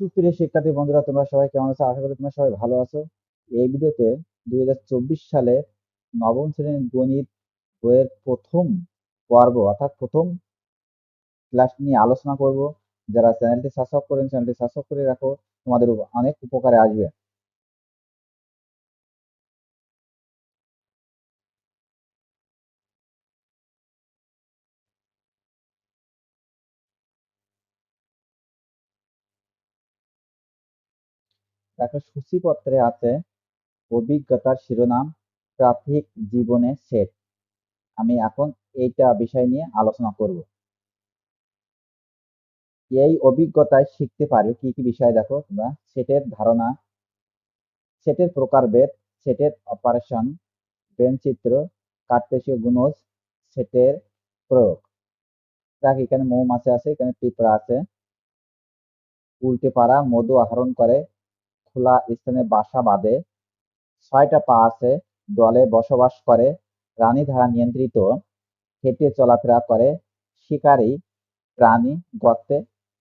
সুপ্রিয় শিক্ষার্থী বন্ধুরা, তোমরা সবাই কেমন আছো? আশা করি তোমরা সবাই ভালো আছো। এই ভিডিওতে দুই হাজার চব্বিশ সালে নবম শ্রেণির গণিত বইয়ের প্রথম পর্ব, অর্থাৎ প্রথম ক্লাস নিয়ে আলোচনা করব। যারা চ্যানেলটি সাবস্ক্রাইব করেন চ্যানেলটি সাবস্ক্রাইব করে রাখো। তোমাদের অনেক উপকারে আসবে। দেখো সূচিপত্রে আছে অভিজ্ঞতার শিরোনাম, প্রাথমিক জীবনের সেট। আমি এখন এইটা বিষয় নিয়ে আলোচনা করব। এই অভিজ্ঞতায় শিখতে পারো কি কি বিষয় দেখো তোমরা? সেটের ধারণা, সেটের প্রকারভেদ, সেটের অপারেশন বেনচিত্র কার্তেশীয় গুণজ, সেটের প্রয়োগ। দেখ, এখানে মৌমাছি আছে, এখানে পিঁপড়া আছে। উল্টে পাড়া মধু আহরণ করে খোলা স্থানে বাসা বাঁধে। ছয়টা পা আছে, দলে বসবাস করে, রানী ধারা নিয়ন্ত্রিত, হেঁটে চলাফেরা করে, শিকারী, প্রাণী গর্তে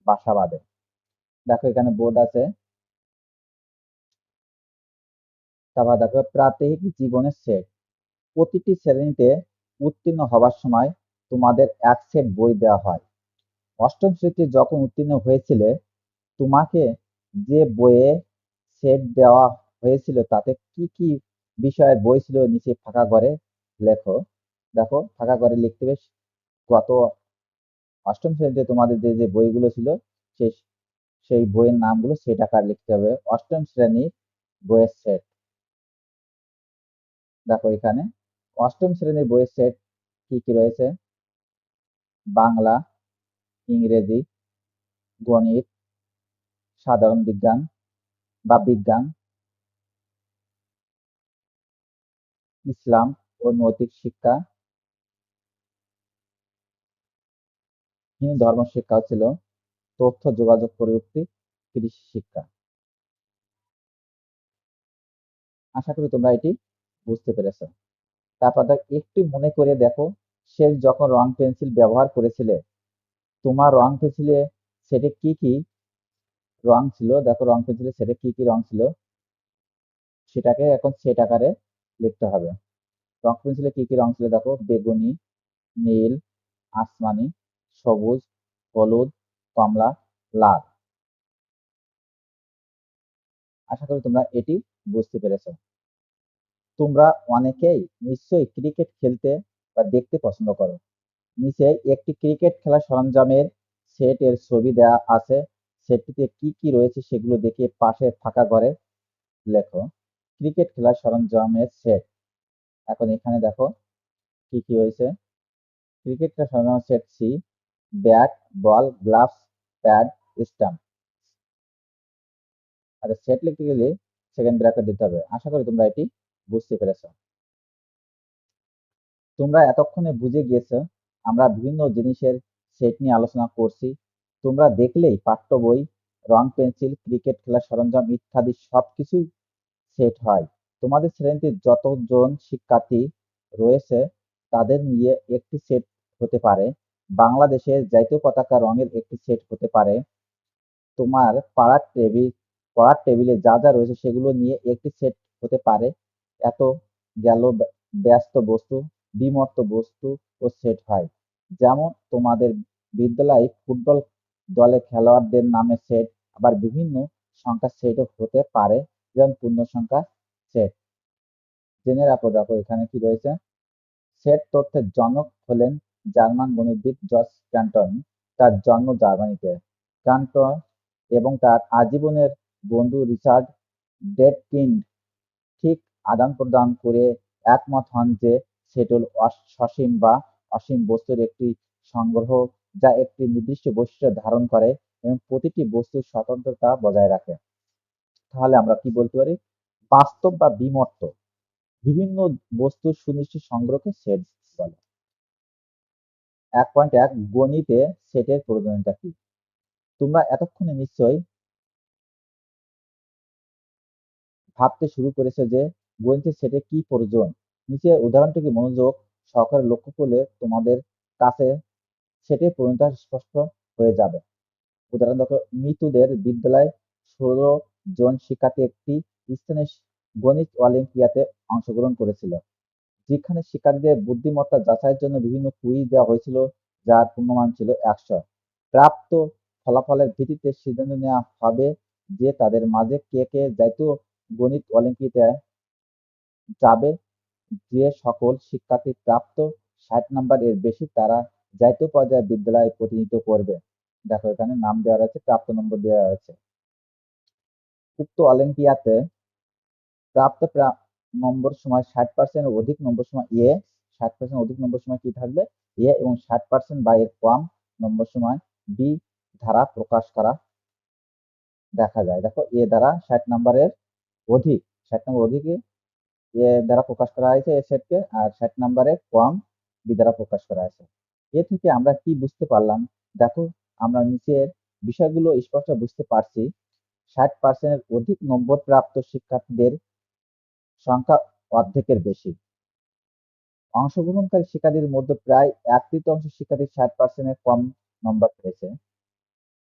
বাসা বাঁধে। দেখো এখানে বোর্ড আছে। তারপর দেখো, প্রাত্যহিক জীবনের সেট। প্রতিটি শ্রেণীতে উত্তীর্ণ হবার সময় তোমাদের এক সেট বই দেওয়া হয়। অষ্টম শ্রেণীতে যখন উত্তীর্ণ হয়েছিলে, তোমাকে যে বইয়ে সেট দেওয়া হয়েছিল, তাতে কি কি বিষয়ের বই ছিল নিচে ফাঁকা ঘরে? লেখো। দেখো, ফাঁকা ঘরে লিখতে বেশ গত অষ্টম শ্রেণীতে তোমাদের যে যে বইগুলো ছিল সেই সেই বইয়ের নামগুলো সেট আকার লিখতে হবে। অষ্টম শ্রেণির বইয়ের সেট। দেখো এখানে, অষ্টম শ্রেণির বইয়ের সেট কি কি রয়েছে? বাংলা, ইংরেজি, গণিত, সাধারণ বিজ্ঞান বা বিজ্ঞান, ইসলাম ও নৈতিক শিক্ষা। হিন্দু ধর্ম শিক্ষাও ছিল তথ্য, যোগাযোগ প্রযুক্তি, কৃষি শিক্ষা। আশা করি তোমরা এটি বুঝতে পেরেছ। তারপর একটু মনে করে দেখো, সে যখন রং পেন্সিল ব্যবহার করেছিলে, তোমার রং পেন্সিলে সেটি কি কি রং ছিল, দেখো রং পেন্সিলে সেটা কি কি রং ছিল? সেটাকে এখন সেট আকারে লিখতে হবে। রং পেন্সিলে কি কি রং ছিল? দেখো, বেগুনি, নীল, আসমানি, সবুজ, হলুদ, কমলা, লাল। আশা করি তোমরা এটি বুঝতে পেরেছ। তোমরা অনেকেই নিশ্চয়ই ক্রিকেট খেলতে বা দেখতে পছন্দ করো। নিচে একটি ক্রিকেট খেলার সরঞ্জামের সেট এর ছবি দেওয়া আছে। সেটটিতে কি কি রয়েছে সেগুলো দেখে পাশে ফাঁকা ঘরে লেখো। ক্রিকেট খেলার সরঞ্জামের সেট। এখন এখানে দেখো কি কি রয়েছে। ক্রিকেট খেলার সরঞ্জামের set C, bat, ball, gloves, pad, stump. আর সেট লিখতে গেলে সেকেন্ড ব্র্যাকেট দিতে হবে। আশা করি তোমরা এটি বুঝতে পেরেছ। তোমরা এতক্ষণে বুঝে গিয়েছ, আমরা বিভিন্ন জিনিসের সেট নিয়ে আলোচনা করছি। তোমরা দেখলেই পাঠ্য বই, রং পেন্সিল, ক্রিকেট খেলার সরঞ্জাম ইত্যাদি সবকিছু সেট হয়। তোমাদের শ্রেণীতে যতজন শিক্ষার্থী রয়েছে, তাদের নিয়ে একটি সেট হতে পারে। বাংলাদেশের জাতীয় পতাকা রঙের একটি সেট হতে পারে। তোমার পাড়ার টেবিল, পড়ার টেবিলে যা যা রয়েছে সেগুলো নিয়ে একটি সেট হতে পারে। এত গেল ব্যস্ত বস্তু, বিমর্ত বস্তু ও সেট হয়। যেমন তোমাদের বিদ্যালয়ে ফুটবল দলে খেলোয়াড়দের নামে সেট আবার বিভিন্ন সংখ্যার সেটও হতে পারে, যেমন পূর্ণ সংখ্যা সেট জেনে রাখো, দেখো এখানে কি রয়েছে? সেট তথ্যের জনক হলেন জার্মান গণিতবিদ জর্জ ক্যান্টন। তার জন্ম জার্মানিতে। ক্যান্টন এবং তার আজীবনের বন্ধু রিচার্ড ডেটকিন্ড ঠিক আদান প্রদান করে একমত হন যে সেট হল সসীম বা অসীম বস্তুর একটি সংগ্রহ যা একটি নির্দিষ্ট বৈশিষ্ট্য ধারণ করে এবং প্রতিটি বস্তুর স্বতন্ত্রতা বজায় রাখে। তাহলে আমরা কি বলতে পারি? বাস্তব বা বিমর্ত। বিভিন্ন বস্তুর সুনিশ্চিত সংগ্রহকে সেট বলে। এক পয়েন্ট এক, গণিতে সেটের প্রয়োজনীয়তা কি? তোমরা এতক্ষণে নিশ্চয়ই ভাবতে শুরু করেছে যে গণিতের সেটে কি প্রয়োজন। নিচে উদাহরণটিকে মনোযোগ সহকারে লক্ষ্য করলে তোমাদের কাছে সেটের প্রয়োজনীয়তা স্পষ্ট হয়ে যাবে। উদাহরণ দেখো, মৃতদের বিদ্যালয় ষোলো জন শিক্ষার্থী একটি স্থানীয় গণিত অলিম্পিয়াডে অংশগ্রহণ করেছিল, যেখানে শিক্ষার্থীদের বুদ্ধিমত্তা যাচাইয়ের জন্য বিভিন্ন কুইজ দেওয়া হয়েছিল, যার পূর্ণমান ছিল একশো। প্রাপ্ত ফলাফলের ভিত্তিতে সিদ্ধান্ত নেওয়া হবে যে তাদের মাঝে কে কে জাতীয় গণিত অলিম্পিয়াডে যাবে, যে সকল শিক্ষার্থী প্রাপ্ত ষাট নাম্বার এর বেশি তারা জাতীয় পর্যায়ে বিদ্যালয়ে প্রতিনিধিত্ব করবে। দেখো, এখানে নাম দেওয়া রয়েছে প্রাপ্ত নম্বর দেওয়া রয়েছে উক্ত অলিম্পিয়াতে প্রাপ্ত নম্বর সময় ষাট পার্সেন্ট অধিক নম্বর সময় এ, ষাট পার্সেন্ট অধিক নম্বর সময় কি থাকবে? এ এবং ষাট পার্সেন্ট বা এর কম নম্বর সময় বি ধারা প্রকাশ করা দেখা যায়। দেখো, এ দ্বারা ষাট নম্বরের অধিক, ষাট নম্বর অধিক এ দ্বারা প্রকাশ করা হয়েছে, এ সেটকে আর ষাট নম্বরে কম বি দ্বারা প্রকাশ করা হয়েছে। এ থেকে আমরা কি বুঝতে পারলাম? দেখো, আমরা নিচের বিষয়গুলো স্পষ্ট বুঝতে পারছি। ষাট পার্সেন্টের অধিক নম্বর প্রাপ্ত শিক্ষার্থীদের সংখ্যা অর্ধেকের বেশি। অংশগ্রহণকারী শিক্ষার্থীদের মধ্যে প্রায় এক তৃতীয়াংশ শিক্ষার্থী ষাট পার্সেন্টের কম নম্বর পেয়েছে।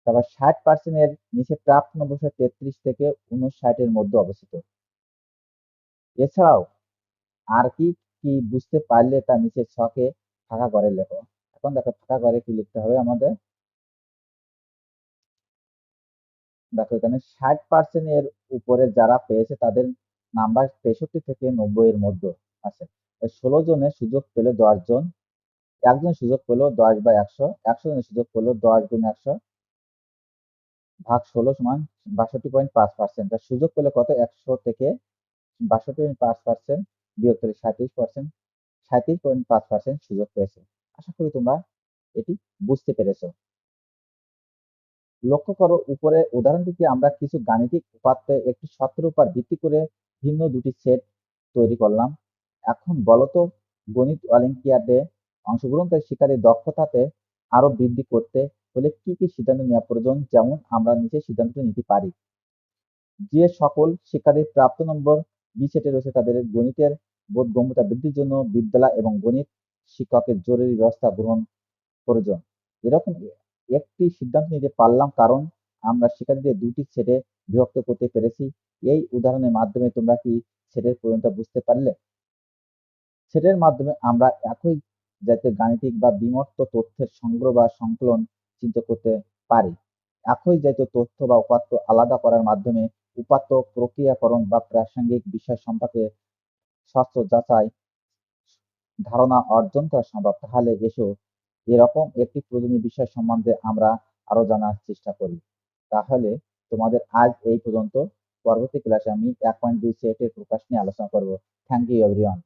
তারপর ষাট পার্সেন্টের নিচে প্রাপ্ত নম্বর তেত্রিশ থেকে উনষাটের মধ্যে অবস্থিত। এছাড়াও আর কি কি বুঝতে পারলে তা নিচের ছকে ফাঁকা করে লেখো। এখন দেখো ফাঁকা করে কি লিখতে হবে আমাদের? দেখো এখানে ষাট পার্সেন্ট এর উপরে যারা পেয়েছে তাদের নাম্বার তেষট্টি থেকে নব্বই এর মধ্যে আছে। ষোলো জনের সুযোগ পেলে দশ জন একজনের সুযোগ পেল দশ বা একশো একশো জনের সুযোগ পেল দশ গুণ একশো, ভাগ ষোলো সমান বাষট্টি পয়েন্ট পাঁচ পার্সেন্ট সুযোগ পেলে কত? একশো থেকে বাষট্টি পয়েন্ট পাঁচ পার্সেন্ট বিয়োগ করে সাঁত্রিশ পার্সেন্ট সাঁত্রিশ পয়েন্ট পাঁচ পার্সেন্ট সুযোগ পেয়েছে। আশা করি তোমরা এটি বুঝতে পেরেছ। লক্ষ্য করো, উপরে উদাহরণটিতে আমরা কিছু গাণিতিক উপাত্তে একটি সত্যের উপর ভিত্তি করে ভিন্ন দুটি সেট তৈরি করলাম। এখন বলতো গণিত অলিম্পিয়াডে অংশগ্রহণকারী শিক্ষার্থীর দক্ষতাতে আরও বৃদ্ধি করতে হলে কি কি সিদ্ধান্ত নেওয়া প্রয়োজন, যেমন আমরা নিচে সিদ্ধান্ত নিতে পারি। যে সকল শিক্ষার্থীর প্রাপ্ত নম্বর বি সেটে রয়েছে, তাদের গণিতের বোধগম্যতা বৃদ্ধির জন্য বিদ্যালয় এবং গণিত শিক্ষকের জরুরি ব্যবস্থা গ্রহণ প্রয়োজন। এরকম একটি সিদ্ধান্ত নিতে পারলাম কারণ আমরা শিক্ষার্থীদের দুটি সেটে বিভক্ত করতে পেরেছি। এই উদাহরণের মাধ্যমে তোমরা কি সেটের প্রয়োজনটা বুঝতে পারলে? সেটের মাধ্যমে আমরা একই জাতীয় গাণিতিক বা বিমর্ত তথ্যের সংগ্রহ বা সংকলন চিন্তা করতে পারি। একই জাতীয় তথ্য বা উপাত্ত আলাদা করার মাধ্যমে উপাত্ত প্রক্রিয়াকরণ বা প্রাসঙ্গিক বিষয় সম্পর্কে স্বচ্ছ যাচাই ধারণা অর্জন করা সম্ভব, তাহলে এসো, এরকম একটি প্রয়োজনীয় বিষয় সম্বন্ধে আমরা আরও জানার চেষ্টা করি। তাহলে তোমাদের আজ এই পর্যন্ত। পরবর্তী ক্লাসে আমি এক পয়েন্ট দুই সেটের প্রকাশ নিয়ে আলোচনা করব। Thank you everyone